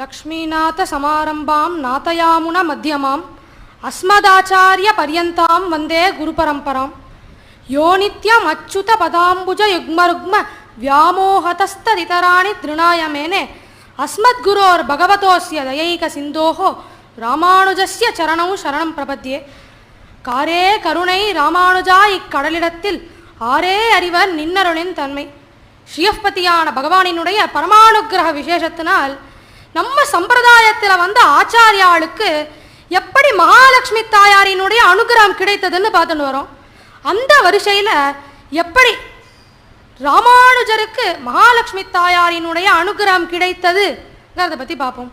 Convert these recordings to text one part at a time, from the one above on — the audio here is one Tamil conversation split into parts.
லக்ஷ்மீநாதசமாரம்பாம் நாதயாமுன மத்தியமாம். அஸ்மதாச்சாரிய பரியந்தாம் வந்தே குருபரம்பராம். யோ நித்யம் அச்சுத பதாம்புஜ யுக்மருக்ம வியாமோகதஸ்ததிதராணி திருணாய மேனே அஸ்மத்குரோர் பகவதோஸ்ய தயைக சிந்தோஹோ ராமானுஜஸ்ய சரணம் சரணம் பிரபத்யே. காரே கருணை ராமானுஜா இக்கடலிடத்தில் ஆரே அறிவர் நின்னருளின் தன்மை. ஸ்ரீயப்பதியான பகவானினுடைய பரமானுகிரக விசேஷத்தினால் நம்ம சம்பிரதாயத்தில் வந்த ஆச்சாரியாளுக்கு எப்படி மகாலட்சுமி தாயாரினுடைய அனுகிரகம் கிடைத்ததுன்னு பார்த்துட்டு வரோம். அந்த வரிசையில் எப்படி ராமானுஜருக்கு மகாலட்சுமி தாயாரினுடைய அனுகிரகம் கிடைத்ததுங்கிறத பற்றி பார்ப்போம்.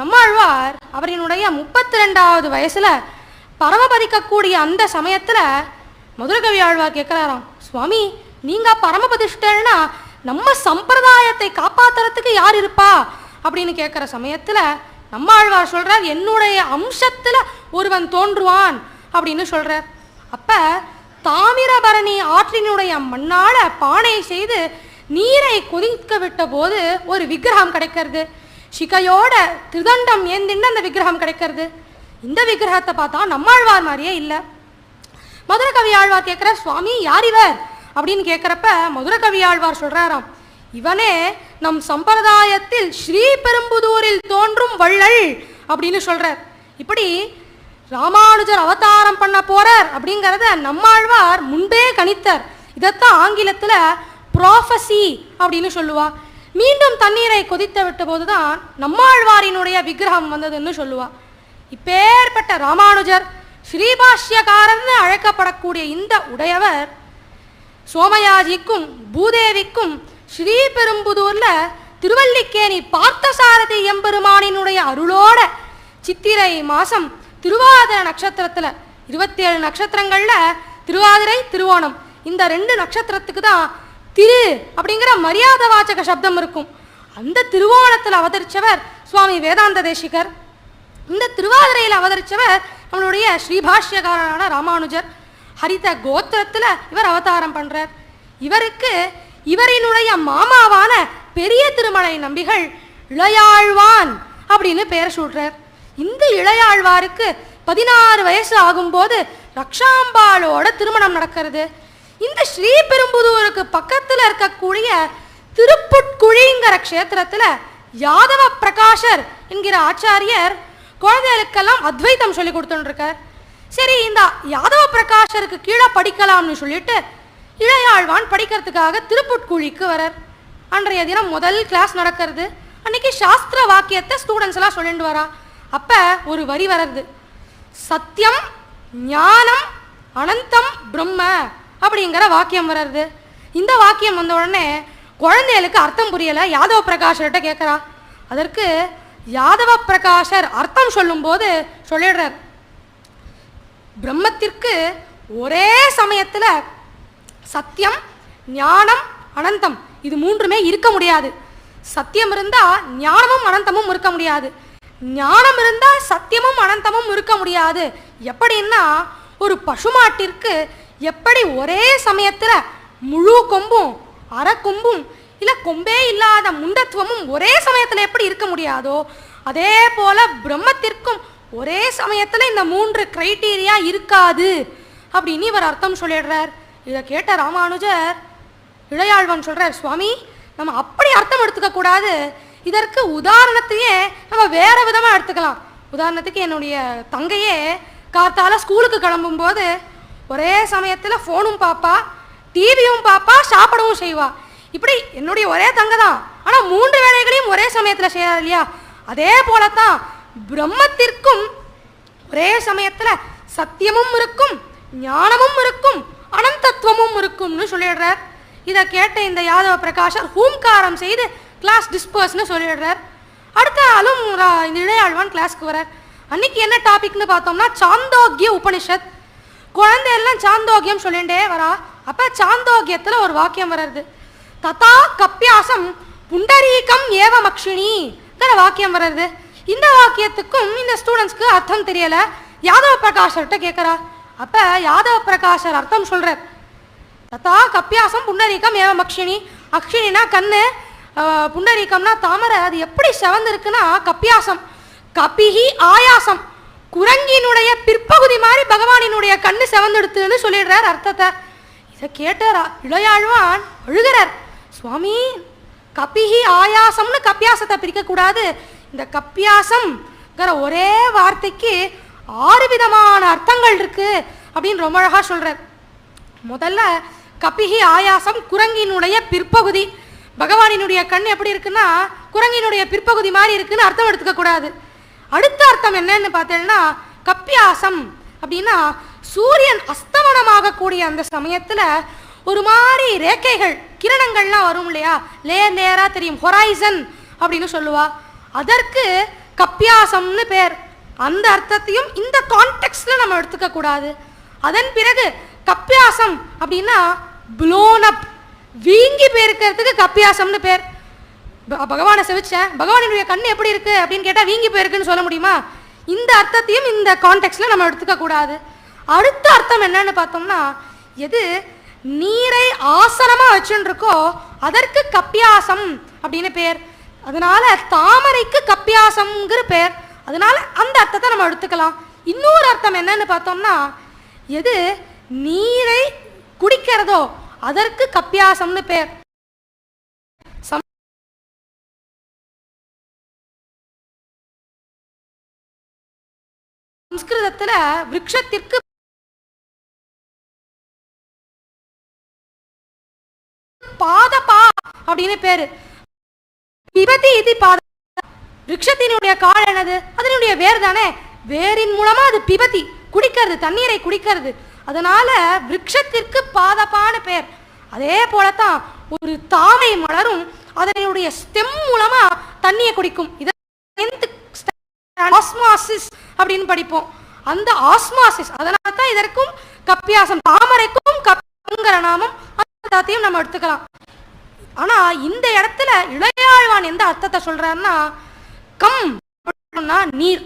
நம்மாழ்வார் அவரினுடைய முப்பத்தி ரெண்டாவது வயசில் பரமபதிக்கக்கூடிய அந்த சமயத்தில் மதுரகவி ஆழ்வார் கேட்குறாராம் சுவாமி நீங்கள் பரமபதிஷ்டன்னா நம்ம சம்பிரதாயத்தை காப்பாத்துறதுக்கு யார் இருப்பா? அப்படின்னு கேட்குற சமயத்தில் நம்மாழ்வார் சொல்கிறார் என்னுடைய அம்சத்தில் ஒருவன் தோன்றுவான் அப்படின்னு சொல்கிறார் அப்போ தாமிரபரணி ஆற்றினுடைய மண்ணால் பானை செய்து நீரை கொதிக்க விட்ட போது ஒரு விக்கிரகம் கிடைக்கிறது. சிகையோட திருதண்டம் ஏந்தின்னு அந்த விக்கிரகம் கிடைக்கிறது. இந்த விக்கிரகத்தை பார்த்தா நம்மாழ்வார் மாதிரியே இல்லை. மதுரகவி ஆழ்வார் கேட்குற சுவாமி யார் இவர்? அப்படின்னு கேட்குறப்ப மதுரகவி ஆழ்வார் சொல்கிறாராம் இவனே நம் சம்பிரதாயத்தில் ஸ்ரீபெரும்புதூரில் தோன்றும் வள்ளல் அப்படின்னு சொல்றார். இப்படி ராமானுஜர் அவதாரம் பண்ண போறார் அப்படிங்கிறத நம்மாழ்வார் முன்பே கணித்தார். இதைத்தான் ஆங்கிலத்தில் ப்ராஃபசி அப்படின்னு சொல்லுவா. மீண்டும் தண்ணீரை கொதித்து விட்ட போதுதான் நம்மாழ்வாரினுடைய விக்கிரகம் வந்ததுன்னு சொல்லுவா. இப்பேற்பட்ட ராமானுஜர் ஸ்ரீபாஷ்யக்காரர்னு அழைக்கப்படக்கூடிய இந்த உடையவர் சோமயாஜிக்கும் பூதேவிக்கும் ஸ்ரீபெரும்புதூர்ல திருவல்லிக்கேணி பார்த்தசாரதி எம்பெருமானினுடைய அருளோட சித்திரை மாசம் திருவாதிர நட்சத்திரத்துல இருபத்தேழு நட்சத்திரங்கள்ல திருவாதிரை திருவோணம். இந்த ரெண்டு நட்சத்திரத்துக்கு தான் திரு அப்படிங்கிற மரியாதை வாச்சக சப்தம் இருக்கும். அந்த திருவோணத்தில் அவதரிச்சவர் சுவாமி வேதாந்த தேசிகர். இந்த திருவாதிரையில் அவதரிச்சவர் நம்மளுடைய ஸ்ரீபாஷ்யகாரனான ராமானுஜர். ஹரித கோத்திரத்தில் இவர் அவதாரம் பண்ணுறார் இவருக்கு இவரினுடைய மாமாவான பெரிய திருமலை நம்பிகள் இளையாழ்வான் அப்படின்னு பெயர் சூடுறார் இந்த இளையாழ்வாருக்கு பதினாறு வயசு ஆகும்போது ரக்ஷாம்பாளோட திருமணம் நடக்கிறது. இந்த ஸ்ரீபெரும்புதூருக்கு பக்கத்தில் இருக்கக்கூடிய திருப்புட்குழிங்கிற க்ஷேத்திரத்தில் யாதவ பிரகாஷர் என்கிற ஆச்சாரியர் குழந்தைகளுக்கெல்லாம் அத்வைத்தம் சொல்லி கொடுத்துட்டு இருக்கார். சரி இந்த யாதவ பிரகாஷருக்கு கீழே படிக்கலாம்னு சொல்லிட்டு இளையாழ்வான் படிக்கிறதுக்காக திருப்புட்குழிக்கு வரார். அன்றைய தினம் முதல் கிளாஸ் நடக்கிறது. அன்னைக்கு சாஸ்திர வாக்கியத்தை ஸ்டூடெண்ட்ஸ் எல்லாம் சொல்லிட்டு வரா. அப்போ ஒரு வரி வர்றது. சத்தியம் ஞானம் அனந்தம் பிரம்ம அப்படிங்கிற வாக்கியம் வர்றது. இந்த வாக்கியம் வந்த உடனே குழந்தைகளுக்கு அர்த்தம் புரியலை. யாதவ பிரகாஷர்கிட்ட கேட்குறா அதற்கு யாதவ பிரகாஷர் அர்த்தம் சொல்லும்போது சொல்லிடுறார். பிரம்மத்திற்கு ஒரே சமயத்தில் சத்தியம் ஞானம் அனந்தம். இது மூன்றுமே இருக்க முடியாது. சத்தியம் இருந்தா ஞானமும் அனந்தமும் இருக்க முடியாது. ஞானம் இருந்தா சத்தியமும் அனந்தமும் இருக்க முடியாது. எப்படின்னா ஒரு பசுமாட்டிற்கு எப்படி ஒரே சமயத்துல முழு கொம்பும் அரை கொம்பும் இல்ல கொம்பே இல்லாத முண்டத்துவமும் ஒரே சமயத்துல எப்படி இருக்க முடியாதோ அதே போல பிரம்மத்திற்கும் ஒரே சமயத்துல இந்த மூன்று கிரைட்டீரியா இருக்காது. அப்படின்னு இவர் அர்த்தம் சொல்லிடுறார். இதை கேட்ட ராமானுஜர் இளையாழ்வன் சொல்றார் சுவாமி நம்ம அப்படி அர்த்தம் எடுத்துக்க கூடாது. இதற்கு உதாரணத்தையே நம்ம வேற விதமாக எடுத்துக்கலாம். உதாரணத்துக்கு என்னுடைய தங்கையே காத்தால ஸ்கூலுக்கு கிளம்பும்போது ஒரே சமயத்தில் ஃபோனும் பார்ப்பா டிவியும் பார்ப்பா சாப்பிடவும் செய்வா. இப்படி என்னுடைய ஒரே தங்க தான். ஆனால் மூன்று வேலைகளையும் ஒரே சமயத்தில் செய்யறா இல்லையா? அதே போலத்தான் பிரம்மத்திற்கும் ஒரே சமயத்தில் சத்தியமும் இருக்கும் ஞானமும் இருக்கும். அனந்தத்துவமும் இருக்கும்னு சொல்லிடுறார். இதை கேட்ட இந்த யாதவ பிரகாஷர் ஹூம்காரம் செய்து கிளாஸ் டிஸ்பர்ஸ்னு சொல்லிடுறார். அடுத்த ஆளும் இந்த இளையாழ்வான் கிளாஸ்க்கு வரார் அன்னைக்கு என்ன டாபிக்னு பார்த்தோம்னா சாந்தோக்கிய உபனிஷத். குழந்தையெல்லாம் சாந்தோக்கியம் சொல்லிண்டே வரா. அப்ப சாந்தோக்கியத்துல ஒரு வாக்கியம் வர்றது. ததா கப்பியாசம் புண்டரீகம் ஏவ மக்ஷினிங்கிற வாக்கியம் வர்றது. இந்த வாக்கியத்துக்கும் இந்த ஸ்டூடெண்ட்ஸ்க்கு அர்த்தம் தெரியல. யாதவ பிரகாஷர்கிட்ட கேட்குறா அப்ப யாதவ பிரகாஷர் அர்த்தம் சொல்றார். ததா கப்பியாசம் புன்னரீக்கம் ஏவ மக்ஷினி அக்ஷினினா கண்ணு புன்னரீக்கம்னா தாமரை. அது எப்படி செவந்திருக்குன்னா கப்பியாசம் கபிஹி ஆயாசம். குரங்கினுடைய பிற்பகுதி மாதிரி பகவானினுடைய கண்ணு செவந்தெடுத்துன்னு சொல்லிடுறார் அர்த்தத்தை. இதை கேட்டார்? இளையாழ்வான் அழுகிறார். சுவாமி கபிஹி ஆயாசம்னு கப்பியாசத்தை பிரிக்கக்கூடாது. இந்த கப்பியாசம்ங்கிற ஒரே வார்த்தைக்கு ஆறு விதமான அர்த்தங்கள் இருக்கு அப்படின்னு ரொம்ப அழகாக சொல்கிறார் முதல்ல கபிகி ஆயாசம் குரங்கினுடைய பிற்பகுதி. பகவானினுடைய கண் எப்படி இருக்குன்னா குரங்கினுடைய பிற்பகுதி மாதிரி இருக்குன்னு அர்த்தம் எடுத்துக்க கூடாது. அடுத்த அர்த்தம் என்னன்னு பார்த்தேன்னா கப்பியாசம் அப்படின்னா சூரியன் அஸ்தமனமாகக்கூடிய அந்த சமயத்தில் ஒரு மாதிரி ரேக்கைகள் கிரணங்கள்லாம் வரும் இல்லையா? லேயர் லேயரா தெரியும். ஹொரைசன் அப்படின்னு சொல்லுவா. அதற்கு கப்பியாசம்னு பேர். அந்த அர்த்தத்தையும் இந்த கான்டெக்ட்ல நம்ம எடுத்துக்க கூடாது. அதன் பிறகு கப்பியாசம் அப்படின்னா ப்ளோன் அப் வீங்கி போயிருக்கிறதுக்கு கப்பியாசம்னு பேர். ப- பகவானை செவிச்சேன். பகவானுடைய கண் எப்படி இருக்கு அப்படின்னு கேட்டால் வீங்கி போயிருக்குன்னு சொல்ல முடியுமா? இந்த அர்த்தத்தையும் இந்த கான்டெக்ட்ல நம்ம எடுத்துக்க கூடாது. அடுத்த அர்த்தம் என்னன்னு பார்த்தோம்னா எது நீரை ஆசனமா வச்சுருக்கோ அதற்கு கப்பியாசம் அப்படின்னு பேர். அதனால தாமரைக்கு கப்பியாசம்ங்கிற பேர். அதனால அந்த அர்த்தத்தை நம்ம எடுத்துக்கலாம். இன்னொரு அர்த்தம் என்னன்னு பார்த்தோம்னா எது? நீரை குடிக்கிறதோ அதற்கு கப்பியாசம்னு பேர். சம்ஸ்கிருதத்துல விரக்ஷத்திற்கு பாதபா அப்படின்னு பேரு. பிபதி இது பாத விரக்ஷத்தினுடைய கால் என்னது? அதனுடைய வேர் தானே? வேரின் மூலமா அது பிபதி குடிக்கிறது தண்ணீரை குடிக்கிறது. அதனால விரக்ஷத்திற்கு பாதப்பான பேர் அதே போலத்தான் ஒரு தாமரை மலரும் அதனுடைய ஸ்டெம் மூலமா தண்ணியை குடிக்கும். இதை ஆஸ்மாசிஸ் அப்படின்னு படிப்போம். அந்த ஆஸ்மாசிஸ் அதனால தான் இதற்கும் கப்பியாசம் தாமரைக்கும் கப்பிங்கிற நாமம் அர்த்தத்தையும் நம்ம எடுத்துக்கலாம். ஆனா இந்த இடத்துல இளையாழ்வான் எந்த அர்த்தத்தை சொல்றாருன்னா கம். அப்படின்னா நீர்.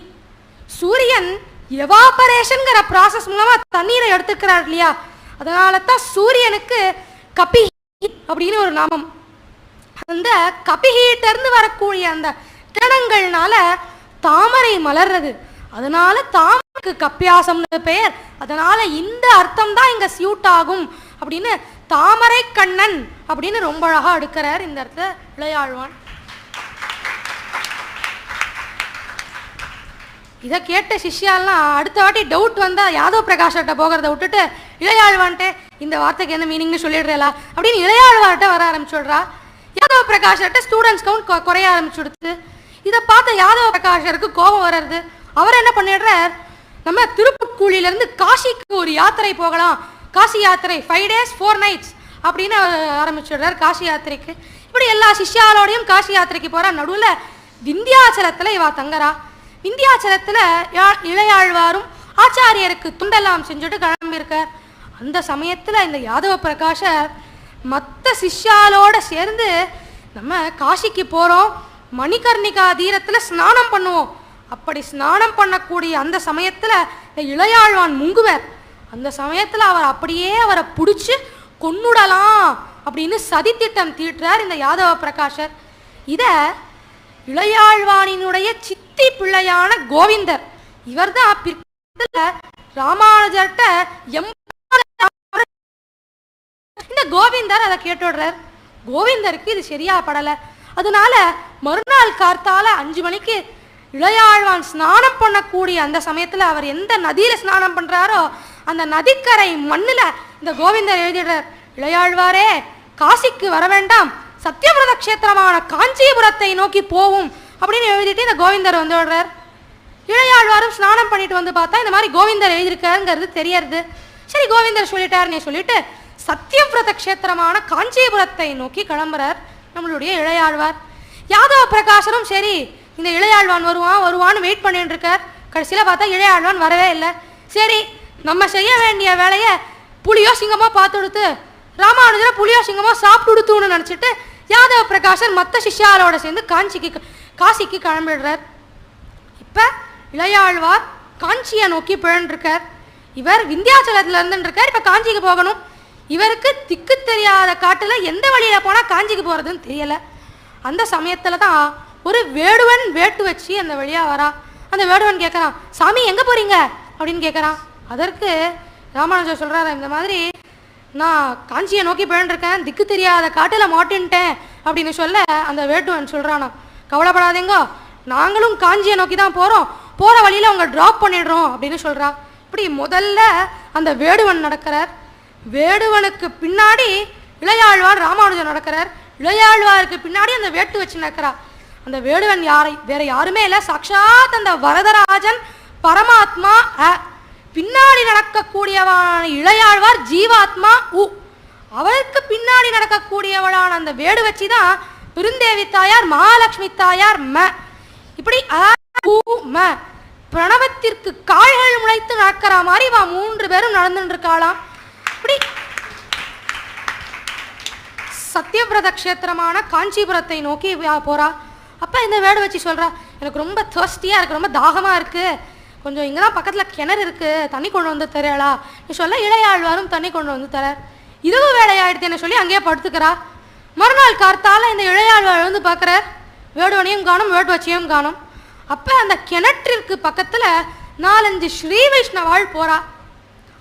சூரியன் எவாபரேஷன்ங்கிற ப்ராசஸ் மூலமா தண்ணீரை எடுத்துக்கிறார் இல்லையா? அதனால தான் சூரியனுக்கு கபி அப்படின்னு ஒரு நாமம். அந்த கபிகிட்ட வரக்கூடிய அந்த கிரணங்கள்னால தாமரை மலர்றது. அதனால தாமரைக்கு கப்பியாசம்னு பெயர் அதனால இந்த அர்த்தம் தான் இங்க சியூட் ஆகும் அப்படின்னு தாமரை கண்ணன் அப்படின்னு ரொம்ப அழகா எடுக்கிறார் இந்த இடத்துல விளையாழ்வான் இதை கேட்ட சிஷ்யாலாம் அடுத்த வாட்டி டவுட் வந்தால் யாதவ் பிரகாஷ்கிட்ட போகிறத விட்டுட்டு இளையாழ்வான்ட்டு இந்த வார்த்தைக்கு என்ன மீனிங்னு சொல்லிடுறேலா? அப்படின்னு இளையாழ்வார்கிட்ட வர ஆரம்பிச்சுடுறா. யாதவ பிரகாஷ்கிட்ட ஸ்டூடெண்ட்ஸ் கவுண்ட் குறைய ஆரம்பிச்சுடுத்து. இதை பார்த்த யாதவ பிரகாஷருக்கு கோபம் வர்றது. அவர் என்ன பண்ணிடுறார்? நம்ம திருப்புக்கூலியிலேருந்து காசிக்கு ஒரு யாத்திரை போகலாம். காசி யாத்திரை ஃபைவ் டேஸ் ஃபோர் நைட்ஸ் அப்படின்னு ஆரம்பிச்சிடுறார் காசி யாத்திரைக்கு. இப்படி எல்லா சிஷ்யாலோடையும் காசி யாத்திரைக்கு போகிறா நடுவில் விந்தியாச்சலத்தில் இவா தங்குறா. விந்தியாச்சலத்தில் இளையாழ்வாரும் ஆச்சாரியருக்கு துண்டெல்லாம் செஞ்சுட்டு கிளம்பியிருக்கார் அந்த சமயத்தில் இந்த யாதவ பிரகாஷர் மற்ற சிஷ்யாலோட சேர்ந்து நம்ம காசிக்கு போகிறோம் மணிகர்ணிகா தீரத்தில் ஸ்நானம் பண்ணுவோம். அப்படி ஸ்நானம் பண்ணக்கூடிய அந்த சமயத்தில் இளையாழ்வான் முங்குவர். அந்த சமயத்தில் அவர் அப்படியே அவரை பிடிச்சி கொன்னுடலாம் அப்படின்னு சதித்திட்டம் தீட்டுறார் இந்த யாதவ பிரகாஷர். இதை இளையாழ்வானினுடைய சித்தி பிள்ளையான கோவிந்தர். இவர்தான் பிற்காலத்துல ராமானுஜர்கிட்ட இந்த கோவிந்தர் அதை கேட்டுடுறார் கோவிந்தருக்கு இது சரியா படல. அதனால மறுநாள் கார்த்தால அஞ்சு மணிக்கு இளையாழ்வான் ஸ்நானம் பண்ணக்கூடிய அந்த சமயத்துல அவர் எந்த நதியில ஸ்நானம் பண்றாரோ அந்த நதிக்கரை மண்ணுல இந்த கோவிந்தர் எழுதிடுறார். இளையாழ்வாரே காசிக்கு வர வேண்டாம். சத்தியவிரத கஷேத்திரமான காஞ்சிபுரத்தை நோக்கி போவும். அப்படின்னு எழுதிட்டு இந்த கோவிந்தர் வந்து விடுறார் இளையாழ்வாரும் ஸ்நானம் பண்ணிட்டு வந்து பார்த்தா இந்த மாதிரி கோவிந்தர் எழுதியிருக்காருங்கிறது தெரியறது. சரி கோவிந்தர் சொல்லிட்டாருன்னு சொல்லிட்டு சத்தியவிரத க்ஷேத்திரமான காஞ்சிபுரத்தை நோக்கி கிளம்புறார் நம்மளுடைய இளையாழ்வார். யாதவ பிரகாசரும் சரி இந்த இளையாழ்வான் வருவான் வருவான்னு வெயிட் பண்ணிட்டு இருக்கார். கடைசியில் பார்த்தா இளையாழ்வான் வரவே இல்லை. சரி நம்ம செய்ய வேண்டிய வேலையை புலியோ சிங்கமோ பார்த்து கொடுத்து ராமானுஜரை புலியோ சிங்கமோ சாப்பிட்டு கொடுத்துன்னு நினச்சிட்டு யாதவ பிரகாசன் மற்ற சிஷ்யாரோட சேர்ந்து காஞ்சிக்கு காசிக்கு கிளம்பிடுறார். இப்போ இளையாழ்வார் காஞ்சியை நோக்கி பிழன்றிருக்கார். இவர் விந்தியாச்சலத்துல இருந்துருக்கார் காஞ்சிக்கு போகணும். இவருக்கு திக்கு தெரியாத காட்டில் எந்த வழியில் போனால் காஞ்சிக்கு போகிறதுன்னு தெரியலை. அந்த சமயத்தில் தான் ஒரு வேடுவன் வேட்டு வச்சு அந்த வழியாக வரா. அந்த வேடுவன் கேட்குறான் சாமி எங்கே போகிறீங்க அப்படின்னு கேட்குறான் அதற்கு ராமானுஜர் சொல்கிறாரு இந்த மாதிரி நான் காஞ்சியை நோக்கி போயின்ட்டுருக்கேன் திக்கு தெரியாத காட்டில் மாட்டின்ட்டேன். அப்படின்னு சொல்ல அந்த வேட்டுவன் சொல்கிறானா கவலைப்படாதீங்க. நாங்களும் காஞ்சியை நோக்கி தான் போகிறோம் போகிற வழியில் அவங்க ட்ராப் பண்ணிடுறோம் அப்படின்னு சொல்கிறா இப்படி முதல்ல அந்த வேடுவன் நடக்கிறார். வேடுவனுக்கு பின்னாடி இளையாழ்வார் ராமானுஜன் நடக்கிறார். இளையாழ்வாருக்கு பின்னாடி அந்த வேட்டு வச்சு நடக்கிறா. அந்த வேடுவன் யாரை? வேற யாருமே இல்லை. சாட்சாத் அந்த வரதராஜன் பரமாத்மா அ. பின்னாடி நடக்கக்கூடியவனான இளையாழ்வார் ஜீவாத்மா உ. அவளுக்கு பின்னாடி நடக்கக்கூடியவளான அந்த வேடு வச்சு தான் பெருந்தேவி தாயார் மகாலட்சுமி தாயார் ம. இப்படி ம. பிரணவத்திற்கு கால்கள் முளைத்து நடக்கிற மாதிரி வா மூன்று பேரும் நடந்துட்டு இருக்காளாம் இப்படி சத்தியபிரத க்ஷேத்திரமான காஞ்சிபுரத்தை நோக்கி போறா. அப்போ இந்த வேடு வச்சு சொல்றா. எனக்கு ரொம்ப தர்ஸ்டியாக இருக்கு ரொம்ப தாகமாக இருக்கு. கொஞ்சம் இங்கே தான் பக்கத்தில் கிணறு இருக்கு தண்ணி கொண்டு வந்து தரேளா. நீ சொல்ல இளையாழ்வாரும் தண்ணி கொண்டு வந்து தரார். இரவு என்ன சொல்லி அங்கேயே படுத்துக்கிறா. மறுநாள் கார்த்தால இந்த இளையாழ்வார் வந்து பார்க்குறார். வேடுவனையும் காணும் வேடு வச்சியும் காணும். அப்போ அந்த கிணற்றிற்கு பக்கத்தில் நாலஞ்சு ஸ்ரீ வைஷ்ணவாள் போறா.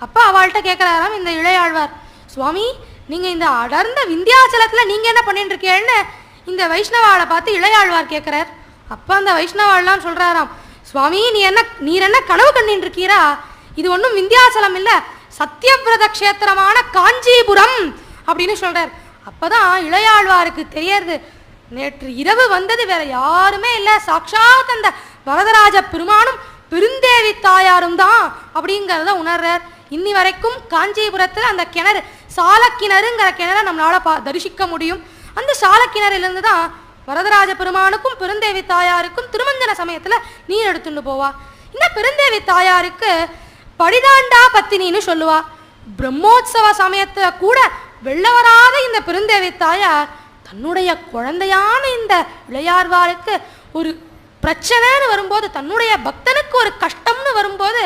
அப்பா அவள்கிட்ட கேட்குறாராம் இந்த இளையாழ்வார் சுவாமி நீங்கள் இந்த அடர்ந்த விந்தியாச்சலத்தில் நீங்கள் என்ன பண்ணிட்டு இருக்கீங்கன்னு இந்த வைஷ்ணவாளை பார்த்து இளையாழ்வார் கேட்குறார் அப்போ அந்த வைஷ்ணவாள்லாம் சொல்கிறாராம் சுவாமி நீ என்ன நீர் என்ன கனவு கண்டின்னு இருக்கீரா இது ஒன்றும் விந்தியாச்சலம் இல்லை சத்தியபிரத க்ஷேத்திரமான காஞ்சிபுரம் அப்படின்னு சொல்கிறார் அப்பதான் இளையாழ்வாருக்கு தெரியறது நேற்று இரவு வந்தது வேற யாருமே இல்லை. சாட்சாத் அந்த வரதராஜ பெருமானும் பெருந்தேவி தாயாரும் தான் அப்படிங்கிறத உணர்றார். இன்னி வரைக்கும் காஞ்சிபுரத்தில் அந்த கிணறு சாலக்கிணறுங்கிற கிணற நம்மளால பா தரிசிக்க முடியும். அந்த சாலக்கிணறிலிருந்து தான் வரதராஜ பெருமானுக்கும் பெருந்தேவி தாயாருக்கும் திருமஞ்சன சமயத்தில் நீர் எடுத்துட்டு போவா. இந்த பெருந்தேவி தாயாருக்கு படிதாண்டா பத்தினின்னு சொல்லுவா. பிரம்மோத்சவ சமயத்துல கூட வெள்ள வராத இந்த பெருந்தேவி தாயார் தன்னுடைய குழந்தையான இந்த இளையார்வாருக்கு ஒரு பிரச்சனைன்னு வரும்போது தன்னுடைய பக்தனுக்கு ஒரு கஷ்டம்னு வரும்போது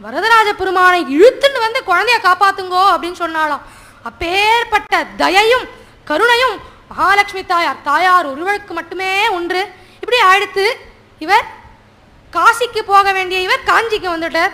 வரதராஜ பெருமானை இழுத்துன்னு வந்து குழந்தைய காப்பாத்துங்கோ அப்படின்னு சொன்னாலாம் அப்பேற்பட்ட தயையும் கருணையும் மகாலட்சுமி தாயார் தாயார் ஒருவருக்கு மட்டுமே ஒன்று இப்படி அடுத்து இவர் காசிக்கு போக வேண்டிய இவர் காஞ்சிக்கு வந்துட்டார்.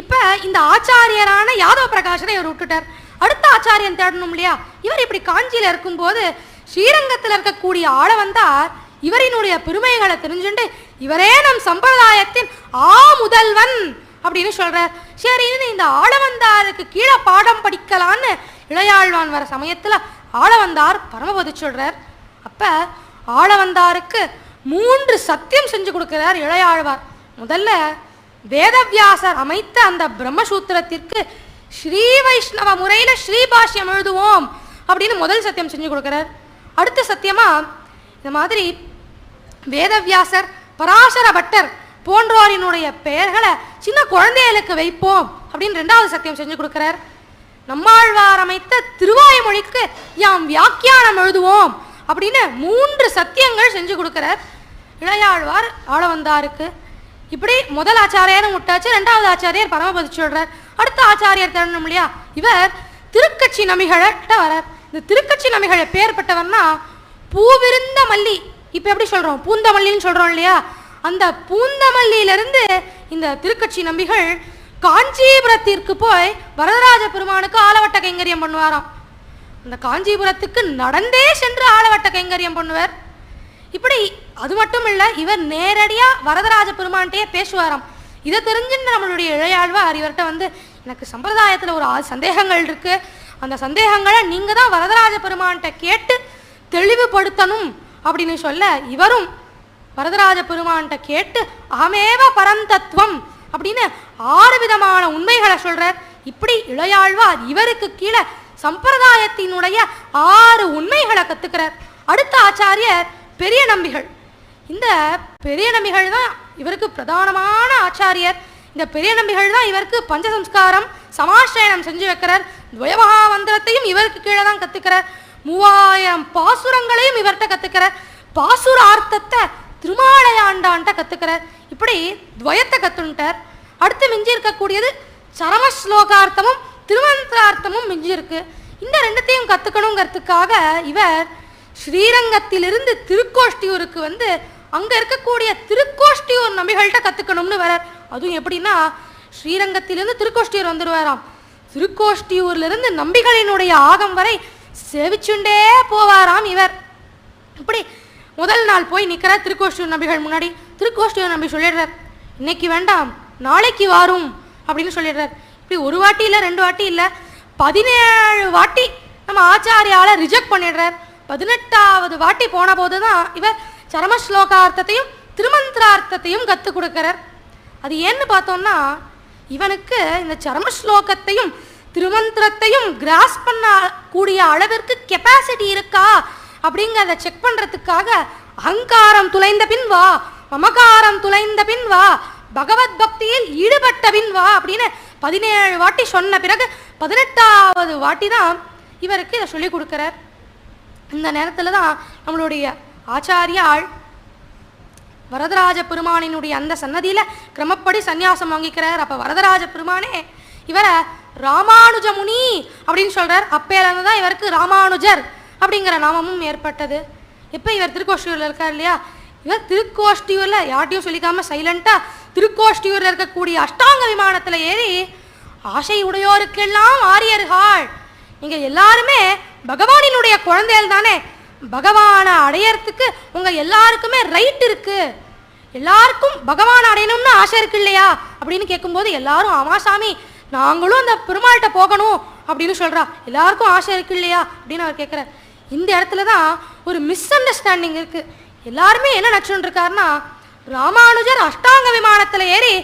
இப்போ இந்த ஆச்சாரியரான யாதவ பிரகாஷனை இவர் விட்டுட்டார். அடுத்த ஆச்சாரியன் தேடணும் இல்லையா? இவர் இப்படி காஞ்சியில இருக்கும்போது ஸ்ரீரங்கத்தில் இருக்கக்கூடிய ஆள வந்தார். இவரினுடைய பெருமைகளை தெரிஞ்சுண்டு இவரே நம் சம்பிரதாயத்தின் ஆ முதல்வன் அப்படின்னு சொல்றார். சரின்னு இந்த ஆளவந்தாருக்கு கீழே பாடம் படிக்கலான்னு இளையாழ்வான் வர சமயத்துல ஆளவந்தார் பரமபதி சொல்றார். அப்ப ஆளவந்தாருக்கு மூன்று சத்தியம் செஞ்சு கொடுக்கிறார் இளையாழ்வார். முதல்ல வேதவியாசர் அமைத்த அந்த பிரம்மசூத்திரத்திற்கு ஸ்ரீ வைஷ்ணவ முறையில் ஸ்ரீபாஷ்யம் எழுதுவோம் அப்படின்னு முதல் சத்தியம் செஞ்சு கொடுக்குறார். அடுத்த சத்தியமா இந்த மாதிரி வேதவியாசர் பராசர பட்டர் போன்றோரினுடைய பெயர்களை சின்ன குழந்தைகளுக்கு வைப்போம் அப்படின்னு ரெண்டாவது சத்தியம் செஞ்சு கொடுக்குறார். நம்மாழ்வார் அமைத்த திருவாய்மொழிக்கு யாம் வியாக்கியானம் எழுதுவோம் அப்படின்னு மூன்று சத்தியங்கள் செஞ்சு கொடுக்குறார். இளையாழ்வார் ஆளவந்தாருக்கு இப்படி முதல் ஆச்சாரியரும் விட்டாச்சு ரெண்டாவது ஆச்சாரியர் பரமபதி சொல்றார். அடுத்த ஆச்சாரியர் தரணும் இல்லையா? இவர் திருக்கட்சி நமிகள்கிட்ட வரார். இந்த திருக்கட்சி நமிகழ பேர் பட்டவர்னா பூவிருந்த மல்லி. இப்போ எப்படி சொல்கிறோம் பூந்தமல்லின்னு சொல்கிறோம் இல்லையா? அந்த பூந்தமல்லியிலிருந்து இந்த திருக்கட்சி நம்பிகள் காஞ்சிபுரத்திற்கு போய் வரதராஜ பெருமானுக்கு ஆலவட்ட கைங்கரியம் பண்ணுவாராம். அந்த காஞ்சிபுரத்துக்கு நடந்தே சென்று ஆலவட்ட கைங்கரியம் பண்ணுவார். இப்படி அது மட்டும் இல்லை இவர் நேரடியாக வரதராஜ பெருமான்கிட்டயே பேசுவாராம். இதை தெரிஞ்சுன்னு நம்மளுடைய இழையாழ்வார் இவர்கிட்ட வந்து எனக்கு சம்பிரதாயத்தில் ஒரு சந்தேகங்கள் இருக்கு. அந்த சந்தேகங்களை நீங்கள் தான் வரதராஜ பெருமான்கிட்ட கேட்டு தெளிவுபடுத்தணும் அப்படின்னு சொல்ல இவரும் வரதராஜ பெருமான்கிட்ட கேட்டு அகமேவ பரந்தத்துவம் அப்படின்னு ஆறு விதமான உண்மைகளை சொல்றார். இப்படி இளையாழ்வார் இவருக்கு கீழே சம்பிரதாயத்தினுடைய ஆறு உண்மைகளை கத்துக்கிறார். அடுத்த ஆச்சாரியர் பெரிய நம்பிகள். இந்த பெரிய நம்பிகள் தான் இவருக்கு பிரதானமான ஆச்சாரியர். இந்த பெரிய நம்பிகள் தான் இவருக்கு பஞ்சசம்ஸ்காரம் சமாஷ்டயனம் செஞ்சு வைக்கிறார். துவயமகா மந்திரத்தையும் இவருக்கு கீழே தான் கத்துக்கிறார். மூவாயிரம் பாசுரங்களையும் இவர்கிட்ட கத்துக்கிறார். பாசுரார்த்தத்தை திருமாலையாண்டான்ட்ட கத்துக்கிறார். இப்படி துவயத்தை கத்துன்ட்டார். அடுத்து மிஞ்சி இருக்கக்கூடியது சரம ஸ்லோகார்த்தமும் திருமந்திரார்த்தமும் மிஞ்சி இருக்கு. இந்த ரெண்டுத்தையும் கத்துக்கணுங்கிறதுக்காக இவர் ஸ்ரீரங்கத்திலிருந்து திருக்கோஷ்டியூருக்கு வந்து அங்கே இருக்கக்கூடிய திருக்கோஷ்டியூர் நம்பிகள்கிட்ட கற்றுக்கணும்னு வரார். அதுவும் எப்படின்னா ஸ்ரீரங்கத்திலிருந்து திருக்கோஷ்டியூர் வந்துடுவாராம் திருக்கோஷ்டியூர்லேருந்து நம்பிகளினுடைய ஆகம் வரை செவிச்சுண்டே போவாராம் இவர். இப்படி முதல் நாள் போய் நிற்கிறார் திருக்கோஷ்டியூர் நம்பிகள் முன்னாடி. திருக்கோஷ்டியூர் நம்பி சொல்லிடுறார் இன்னைக்கு வேண்டாம் நாளைக்கு வாரும் அப்படின்னு சொல்லிடுறார். இப்படி ஒரு வாட்டி இல்லை ரெண்டு வாட்டி இல்லை பதினேழு வாட்டி நம்ம ஆச்சாரியால ரிஜெக்ட் பண்ணிடுறார். பதினெட்டாவது வாட்டி போன போது தான் இவர் சரம ஸ்லோகார்த்தத்தையும் திருமந்திரார்த்தத்தையும் கற்றுக் கொடுக்கிறார். அது ஏன்னு பார்த்தோம்னா இவனுக்கு இந்த சரம ஸ்லோகத்தையும் திருமந்திரத்தையும் கிராஸ் பண்ண கூடிய அளவிற்கு கெப்பாசிட்டி இருக்கா அப்படிங்கிறத செக் பண்ணுறதுக்காக அகங்காரம் துளைந்த பின் வா மமகாரம் துளைந்த பின் வா பகவத் பக்தியில் ஈடுபட்ட பின் வா அப்படின்னு பதினேழு வாட்டி சொன்ன பிறகு பதினெட்டாவது வாட்டி தான் இவருக்கு இதை சொல்லிக் கொடுக்குறார். இந்த நேரத்தில் தான் நம்மளுடைய ஆச்சாரியாள் வரதராஜ பெருமானினுடைய அந்த சன்னதியில் கிரமப்படி சந்நியாசம் வாங்கிக்கிறார். அப்போ வரதராஜ பெருமானே இவரை ராமானுஜ முனி அப்படின்னு சொல்கிறார் அப்பேலேருந்து தான் இவருக்கு ராமானுஜர் அப்படிங்கிற நாமமும் ஏற்பட்டது. இப்போ இவர் திருக்கோஷ்டியூரில் இருக்கார் இல்லையா? இவர் திருக்கோஷ்டியூரில் யார்ட்டையும் சொல்லிக்காமல் சைலண்ட்டாக திருக்கோஷ்டியூரில் இருக்கக்கூடிய அஷ்டாங்க விமானத்தில் ஏறி ஆசை உடையோருக்கெல்லாம் ஆரியர்கள். நீங்கள் எல்லாருமே பகவானினுடைய குழந்தைகள் தானே? பகவானை அடையறதுக்கு உங்கள் எல்லாருக்குமே ரைட் இருக்குது எல்லாருக்கும் பகவான் அடையணும்னு ஆசை இருக்கு இல்லையா? அப்படின்னு கேட்கும்போது எல்லாரும் ஆமா சாமி நாங்களும் அந்த பெருமாள்கிட்ட போகணும் அப்படின்னு சொல்கிறா எல்லாருக்கும் ஆசை இருக்கு இல்லையா? அப்படின்னு அவர் கேட்குறார் இந்த இடத்துல தான் ஒரு மிஸ் அண்டர்ஸ்டாண்டிங் இருக்குது எல்லாருமே என்ன நினச்சுட்டு இருக்காருன்னா ராமானுஜர் அஷ்டாங்க விமானத்தில் ஏறி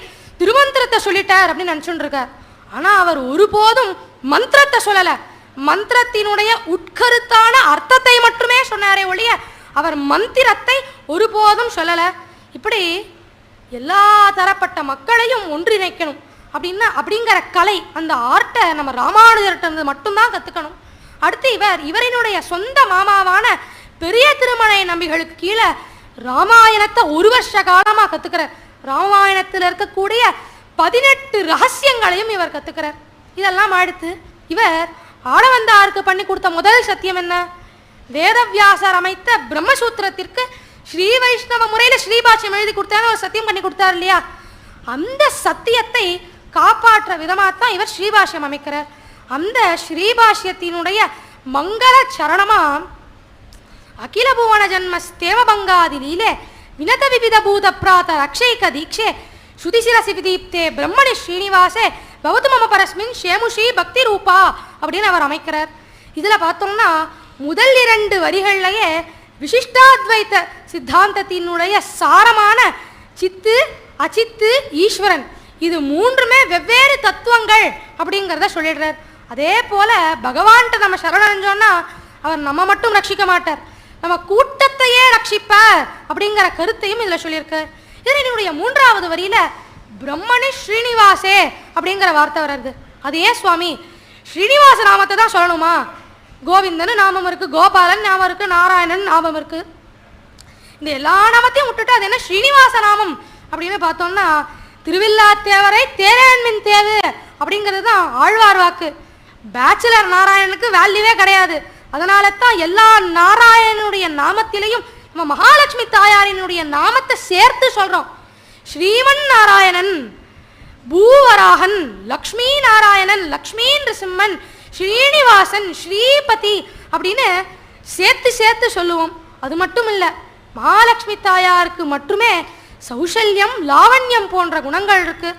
திருமந்திரத்தை சொல்லிட்டார் அப்படின்னு நினச்சுட்டு இருக்கார். ஆனால் அவர் ஒருபோதும் மந்திரத்தை சொல்லலை. மந்திரத்தினுடைய உட்கருத்தான அர்த்தத்தை மட்டுமே சொன்னாரே ஒழிய அவர் மந்திரத்தை ஒருபோதும் சொல்லலை. இப்படி எல்லா தரப்பட்ட மக்களையும் ஒன்றிணைக்கணும் அப்படின்னா அப்படிங்கிற கலை அந்த ஆர்ட்டை நம்ம ராமானுஜர்கிட்ட இருந்து மட்டும்தான் கற்றுக்கணும் அடுத்து இவர் இவரினுடைய சொந்த மாமாவான பெரிய திருமலை நம்பிகளுக்கு கீழே ராமாயணத்தை ஒரு வருஷ காலமாக கற்றுக்கிறார் ராமாயணத்தில் இருக்கக்கூடிய பதினெட்டு ரகசியங்களையும் இவர் கற்றுக்கிறார் இதெல்லாம் அடுத்து இவர் ஆடவந்தாருக்கு பண்ணி கொடுத்த முதல் சத்தியம் என்ன? வேதவியாசர் அமைத்த பிரம்மசூத்திரத்திற்கு ஸ்ரீ வைஷ்ணவ முறையில் ஸ்ரீபாஷ்யம் எழுதி கொடுத்தாங்க ஒரு சத்தியம் பண்ணி கொடுத்தார் இல்லையா? அந்த சத்தியத்தை காப்பாற்ற விதமாக தான் இவர் ஸ்ரீபாஷ்யம் அமைக்கிறார். அந்த ஸ்ரீபாஷ்யத்தினுடைய மங்கள சரணமாக அகில புவன ஜன்ம ஸ்தேவபங்காதிலே வினத விவித பூத பிராத ரக்ஷைக தீட்சே ஸ்ருதிசிரசி விதீப்தே பிரம்மணி ஸ்ரீனிவாசே பவத்து மம பரஸ்மின் ஷேமுஷி பக்தி ரூபா அப்படின்னு அவர் அமைக்கிறார். இதில் பார்த்தோம்னா முதல் இரண்டு வரிகள்லையே விசிஷ்டாத்வைத்த சித்தாந்தத்தினுடைய சாரமான சித்து அச்சித்து ஈஸ்வரன். இது மூன்றுமே வெவ்வேறு தத்துவங்கள் அப்படிங்கிறத சொல்லிடுறார். அதே போல பகவான்கிட்ட நம்ம சரணடைஞ்சோம்னா அவர் நம்ம மட்டும் ரட்சிக்க மாட்டார். நம்ம கூட்டத்தையே ரட்சிப்பார் அப்படிங்கிற கருத்தையும் இதில் சொல்லியிருக்கார். இதில் என்னுடைய மூன்றாவது வரியில பிரம்மணி ஸ்ரீனிவாசே அப்படிங்கிற வார்த்தை வர்றது. அது ஏன் சுவாமி ஸ்ரீனிவாச நாமத்தை தான் சொல்லணுமா? கோவிந்தன் நாமம் இருக்கு கோபாலன் ஞாபகம் இருக்கு நாராயணன் ஞாபகம் இருக்கு. இந்த எல்லா நாமத்தையும் விட்டுட்டு அது என்ன ஸ்ரீனிவாச நாமம் அப்படின்னு பார்த்தோம்னா திருவில்லாத்தேவரை தேரேன்மின் தேவு அப்படிங்கிறது தான் ஆழ்வார் வாக்கு. பேச்சுலர் நாராயணனுக்கு வேல்யூவே கிடையாது. அதனால தான் எல்லா நாராயணனுடைய நாமத்திலையும் நம்ம மகாலட்சுமி தாயாரினுடைய நாமத்தை சேர்த்து சொல்றோம். ஸ்ரீமன் நாராயணன் பூவராகன் லக்ஷ்மி நாராயணன் லக்ஷ்மி சிம்மன் ஸ்ரீனிவாசன் ஸ்ரீபதி அப்படின்னு சேர்த்து சேர்த்து சொல்லுவோம். அது மட்டும் இல்லை மகாலட்சுமி தாயாருக்கு மட்டுமே சௌஷல்யம் லாவண்யம் போன்ற குணங்கள் இருக்கு.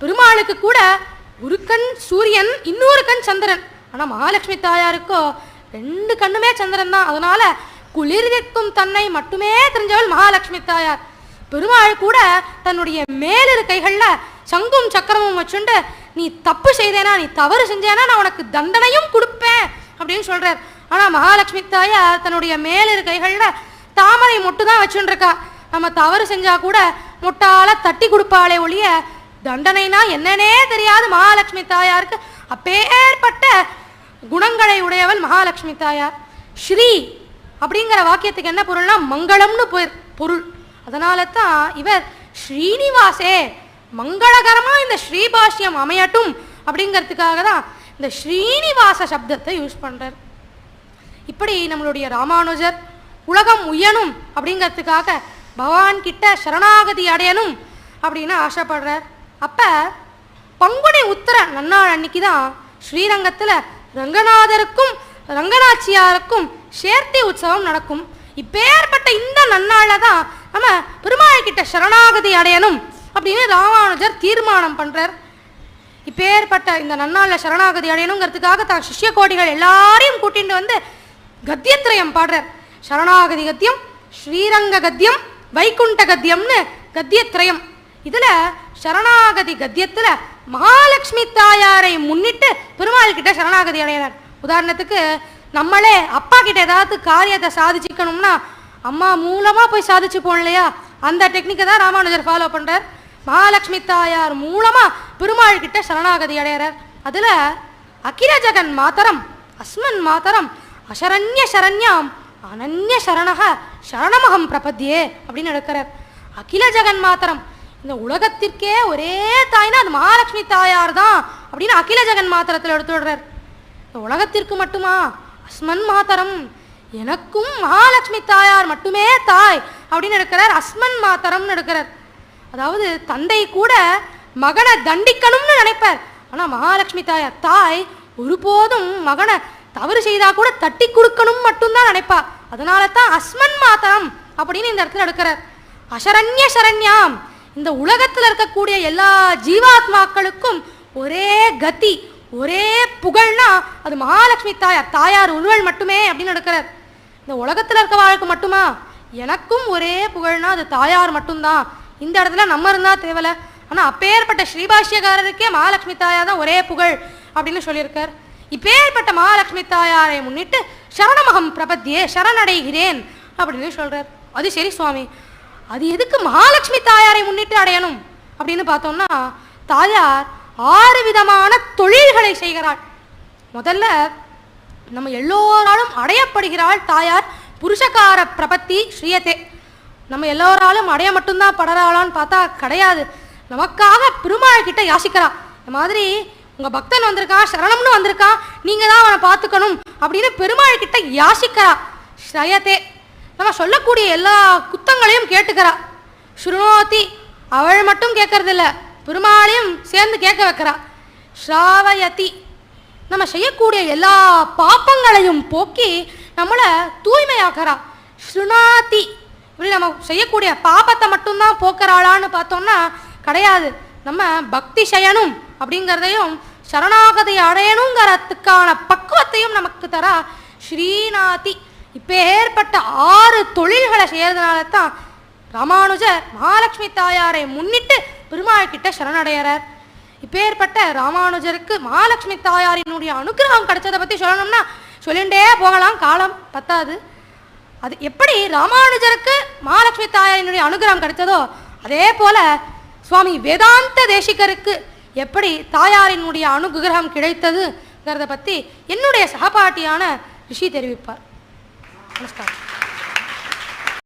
பெருமாளுக்கு கூட ஒரு கண் சூரியன் இன்னொரு கண் சந்திரன். ஆனால் மகாலட்சுமி தாயாருக்கோ ரெண்டு கண்ணுமே சந்திரன் தான். அதனால குளிர்விக்கும் தன்னை மட்டுமே தெரிஞ்சவள் மகாலட்சுமி தாயார். பெருமாள் கூட தன்னுடைய மேலிரு கைகளில் சங்கும் சக்கரமும் வச்சுண்டு நீ தப்பு செய்தேனா நீ தவறு செஞ்சேனா நான் உனக்கு தண்டனையும் கொடுப்பேன் அப்படின்னு சொல்றார். ஆனா மகாலட்சுமி தாயார் தன்னுடைய மேலிரு கைகள்ல தாமரை மொட்டு தான் வச்சுருக்கா நம்ம தவறு செஞ்சா கூட முட்டால தட்டி கொடுப்பாளே ஒழிய தண்டனைனா என்னன்னே தெரியாது மகாலட்சுமி தாயாருக்கு. அப்பேற்பட்ட குணங்களை உடையவள் மகாலட்சுமி தாயார் ஸ்ரீ அப்படிங்கிற வாக்கியத்துக்கு என்ன பொருள்னா மங்களம்னு பொருள் அதனால தான் இவர் ஸ்ரீனிவாசே மங்களகரமா இந்த ஸ்ரீபாஷ்யம் அமையட்டும் அப்படிங்கிறதுக்காக தான் இந்த ஸ்ரீனிவாச சப்தத்தை யூஸ் பண்றார். இப்படி நம்மளுடைய ராமானுஜர் உலகம் உயணும் அப்படிங்கிறதுக்காக பகவான் கிட்ட சரணாகதி அடையணும் அப்படின்னு ஆசைப்படுறார். அப்போ பங்குனி உத்தர நன்னாள் அன்னைக்கு தான் ஸ்ரீரங்கத்தில் ரங்கநாதருக்கும் ரங்கநாச்சியாருக்கும் சேர்த்தி உற்சவம் நடக்கும். இப்பேற்பட்ட இந்த நன்னாளில் தான் நம்ம பெருமாள் கிட்ட சரணாகதி அடையணும் அப்படின்னு ராமானுஜர் தீர்மானம் பண்ணுறார் இப்பேற்பட்ட இந்த நன்னாளில் சரணாகதி அடையணுங்கிறதுக்காக தான் சிஷ்ய கோடிகள் எல்லாரையும் கூட்டிட்டு வந்து கத்தியத்திரயம் பாடுறார். சரணாகதி கத்தியம் ஸ்ரீரங்க கத்தியம் வைகுண்ட கத்தியம்னு கத்தியத்திரயம். இதில் சரணாகதி கத்தியத்தில் மகாலட்சுமி தாயாரை முன்னிட்டு பெருமாள் கிட்ட சரணாகதி அடையிறார். உதாரணத்துக்கு நம்மளே அப்பா கிட்ட ஏதாவது காரியத்தை சாதிச்சுக்கணும்னா அம்மா மூலமாக போய் சாதிச்சுப்போம் இல்லையா? அந்த டெக்னிக்கை தான் ராமானுஜர் ஃபாலோ பண்ணுறார் மகாலட்சுமி தாயார் மூலமாக பெருமாள் கிட்ட சரணாகதி அடையிறார். அதில் அகில ஜெகன் மாத்தரம் அஸ்மன் மாத்தரம் அசரண்ய சரண்யாம் அனன்ய சரணக சரணமகம் பிரபத்தியே அப்படின்னு எடுக்கிறார். அகில ஜெகன் மாத்தரம் இந்த உலகத்திற்கே ஒரே தாய்னா அது மகாலட்சுமி தாயார் தான் அப்படின்னு அகில ஜெகன் மாத்திரத்தில் எடுத்து விடுறார். இந்த உலகத்திற்கு மட்டுமா? அஸ்மன் மாத்தரம் எனக்கும் மகாலட்சுமி தாயார் மட்டுமே தாய் அப்படின்னு எடுக்கிறார். அஸ்மன் மாத்தரம்னு எடுக்கிறார். அதாவது தந்தை கூட மகனை தண்டிக்கணும்னு நினைப்பார். ஆனால் மகாலட்சுமி தாயார் தாய் ஒருபோதும் மகனை தவறு செய்தா கூட தட்டி கொடுக்கணும் மட்டும்தான் நினைப்பா. அதனால தான் அஸ்மன் மாதம் அப்படின்னு இந்த இடத்துல எடுக்கிறார். அசரண்ய சரண்யாம். இந்த உலகத்தில் இருக்கக்கூடிய எல்லா ஜீவாத்மாக்களுக்கும் ஒரே கதி ஒரே புகழ்னா அது மகாலட்சுமி தாயார் தாயார் உருவல் மட்டுமே அப்படின்னு எடுக்கிறார். இந்த உலகத்தில் இருக்க வாழ்க்கை மட்டுமா? எனக்கும் ஒரே புகழ்னா அது தாயார் மட்டும்தான். இந்த இடத்துல நம்ம இருந்தா தேவல. ஆனால் அப்பேற்பட்ட ஸ்ரீபாஷ்யக்காரருக்கே மகாலட்சுமி தாயார் தான் ஒரே புகழ் அப்படின்னு சொல்லியிருக்கார். இப்பேற்பட்ட மகாலட்சுமி தாயாரை முன்னிட்டு சரணமகம் பிரபத்தியே சரணடைகிறேன் அப்படின்னு சொல்றார். அது சரி சுவாமி. அது எதுக்கு மகாலட்சுமி தாயாரை முன்னிட்டு அடையணும் அப்படின்னு பார்த்தோம்னா தாயார் ஆறு விதமான தொழில்களை செய்கிறாள். முதல்ல நம்ம எல்லோராலும் அடையப்படுகிறாள் தாயார் புருஷகார பிரபத்தி ஸ்ரீயத்தே நம்ம எல்லோராலும் அடைய மட்டும்தான் படறாளான்னு பார்த்தா கிடையாது. நமக்காக பெருமாள் கிட்ட யாசிக்கிறா. இந்த மாதிரி உங்க பக்தன் வந்திருக்கான் சரணம்னு வந்திருக்கான் நீங்க தான் அவனை பார்த்துக்கணும் அப்படின்னு பெருமாள் கிட்ட யாசிக்கிறா. ஸ்ரயத்தே. நம்ம சொல்லக்கூடிய எல்லா குத்தங்களையும் கேட்டுக்கிறா. ஸ்ருணோதி அவள் மட்டும் கேட்கறதில்ல பெருமாளையும் சேர்ந்து கேட்க வைக்கிறா. ஸ்ராவயதி. நம்ம செய்யக்கூடிய எல்லா பாப்பங்களையும் போக்கி நம்மளை தூய்மையாக்கிறா. ஸ்ருணாதி. இப்படி நம்ம செய்யக்கூடிய பாபத்தை மட்டும்தான் போக்குறாளான்னு பார்த்தோம்னா கிடையாது. நம்ம பக்தி செய்யணும் அப்படிங்கிறதையும் சரணாகதி அடையணுங்கிறதுக்கான பக்குவத்தையும் நமக்கு தரா ஸ்ரீநாதி. இப்போ ஏற்பட்ட ஆறு தொழில்களை செய்யறதுனால தான் ராமானுஜர் மகாலட்சுமி தாயாரை முன்னிட்டு பெருமாள் கிட்ட சரணடைகிறார் இப்பேற்பட்ட ராமானுஜருக்கு மகாலட்சுமி தாயாரினுடைய அனுகிரகம் கிடைச்சதை பற்றி சொல்லணும்னா சொல்லிண்டே போகலாம். காலம் பத்தாது. அது எப்படி ராமானுஜருக்கு மகாலட்சுமி தாயாரினுடைய அனுகிரகம் கிடைத்ததோ அதே போல சுவாமி வேதாந்த தேசிகருக்கு எப்படி தாயாரினுடைய அனுகிரகம் கிடைத்ததுங்கிறத பற்றி என்னுடைய சகபாட்டியான ரிஷி தெரிவிப்பார். நமஸ்காரம்.